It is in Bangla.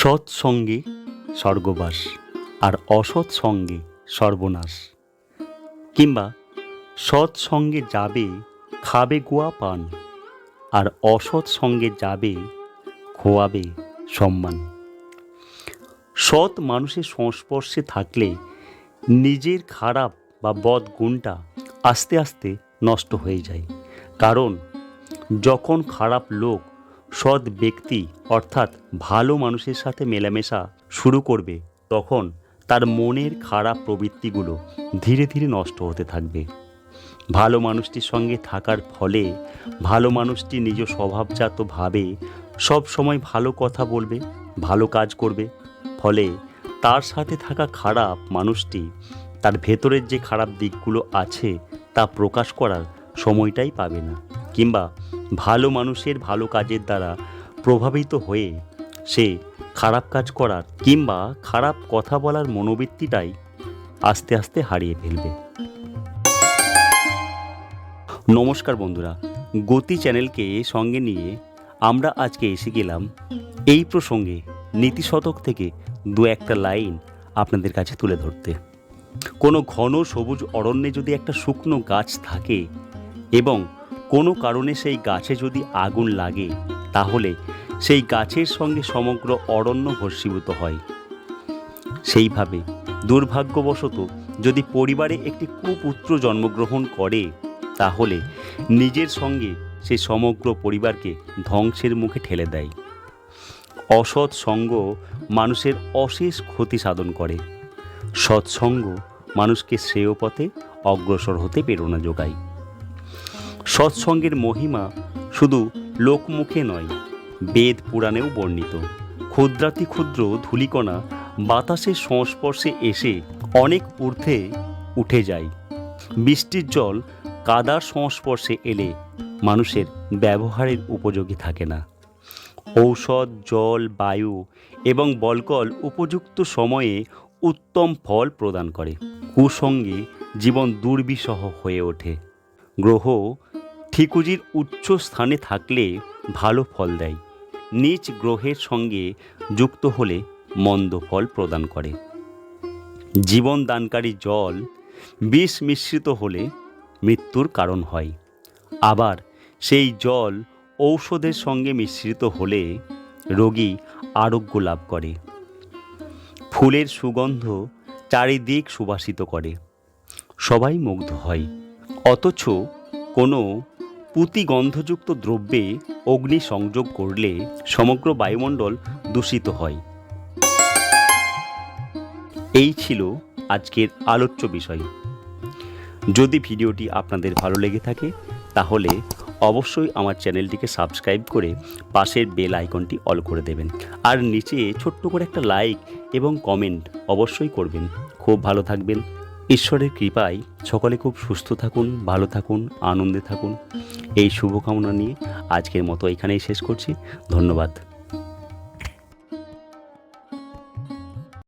সৎসঙ্গে স্বর্গবাস আর অসৎ সঙ্গে সর্বনাশ। কিংবা সৎসঙ্গে যাবে খাবে গোয়া পান আর অসৎ সঙ্গে যাবে খোয়াবে সম্মান। সৎ মানুষের সংস্পর্শে থাকলে নিজের খারাপ বা বদ গুণটা আস্তে আস্তে নষ্ট হয়ে যায়। কারণ যখন খারাপ লোক সৎ ব্যক্তি অর্থাৎ ভালো মানুষের সাথে মেলামেশা শুরু করবে, তখন তার মনের খারাপ প্রবৃত্তিগুলো ধীরে ধীরে নষ্ট হতে থাকবে। ভালো মানুষটির সঙ্গে থাকার ফলে ভালো মানুষটি নিজ স্বভাবজাতভাবে সব সময় ভালো কথা বলবে, ভালো কাজ করবে। ফলে তার সাথে থাকা খারাপ মানুষটি তার ভেতরের যে খারাপ দিকগুলো আছে তা প্রকাশ করার সময়টাই পাবে না, কিংবা ভালো মানুষের ভালো কাজের দ্বারা প্রভাবিত হয়ে সে খারাপ কাজ করার কিংবা খারাপ কথা বলার মনোবৃত্তিটাই আস্তে আস্তে হারিয়ে ফেলবে। নমস্কার বন্ধুরা, গতি চ্যানেলকে সঙ্গে নিয়ে আমরা আজকে এসে গেলাম এই প্রসঙ্গে নীতি শতক থেকে দু একটা লাইন আপনাদের কাছে তুলে ধরতে। কোনো ঘন সবুজ অরণ্যে যদি একটা শুকনো গাছ থাকে এবং কোনো কারণে সেই গাছে যদি আগুন লাগে, তাহলে সেই গাছের সঙ্গে সমগ্র অরণ্য ভস্মীভূত হয়। সেইভাবে দুর্ভাগ্যবশত যদি পরিবারে একটি কুপুত্র জন্মগ্রহণ করে, তাহলে নিজের সঙ্গে সে সমগ্র পরিবারকে ধ্বংসের মুখে ঠেলে দেয়। অসৎ সঙ্গ মানুষের অশেষ ক্ষতি সাধন করে। সৎসঙ্গ মানুষকে শ্রেয় পথে অগ্রসর হতে প্রেরণা যোগায়। সৎসঙ্গের মহিমা শুধু লোকমুখে নয়, বেদ পুরাণেও বর্ণিত। ক্ষুদ্রাতি ক্ষুদ্র ধূলিকণা বাতাসের সংস্পর্শে এসে অনেক ঊর্ধ্বে উঠে যায়। বৃষ্টির জল কাদার সংস্পর্শে এলে মানুষের ব্যবহারের উপযোগী থাকে না। ঔষধ, জল, বায়ু এবং বলকল উপযুক্ত সময়ে উত্তম ফল প্রদান করে। কুসঙ্গে জীবন দুর্বিষহ হয়ে ওঠে। গ্রহ ঠিকুজির উচ্চ স্থানে থাকলে ভালো ফল দেয়। নিজ গ্রহের সঙ্গে যুক্ত হলে মন্দ ফল প্রদান করে। জীবন দানকারী জল বিষ মিশ্রিত হলে মৃত্যুর কারণ হয়। আবার সেই জল ঔষধের সঙ্গে মিশ্রিত হলে রোগী আরোগ্য লাভ করে। ফুলের সুগন্ধ চারিদিক সুবাসিত করে। সবাই মুগ্ধ হয়। অথচ কোনো পুঁতিগন্ধযুক্ত দ্রব্যে অগ্নি সংযোগ করলে সমগ্র বায়ুমণ্ডল দূষিত হয়। এই ছিল আজকের আলোচ্য বিষয়। যদি ভিডিওটি আপনাদের ভালো লেগে থাকে, তাহলে অবশ্যই আমার চ্যানেলটিকে সাবস্ক্রাইব করে পাশের বেল আইকনটি অল করে দেবেন। আর নিচে ছোট্ট করে একটা লাইক এবং কমেন্ট অবশ্যই করবেন। খুব ভালো থাকবেন। ঈশ্বরের কৃপায় সকলে খুব সুস্থ থাকুন, ভালো থাকুন, আনন্দে থাকুন। এই শুভকামনা নিয়ে আজকের মতো এখানেই শেষ করছি। ধন্যবাদ।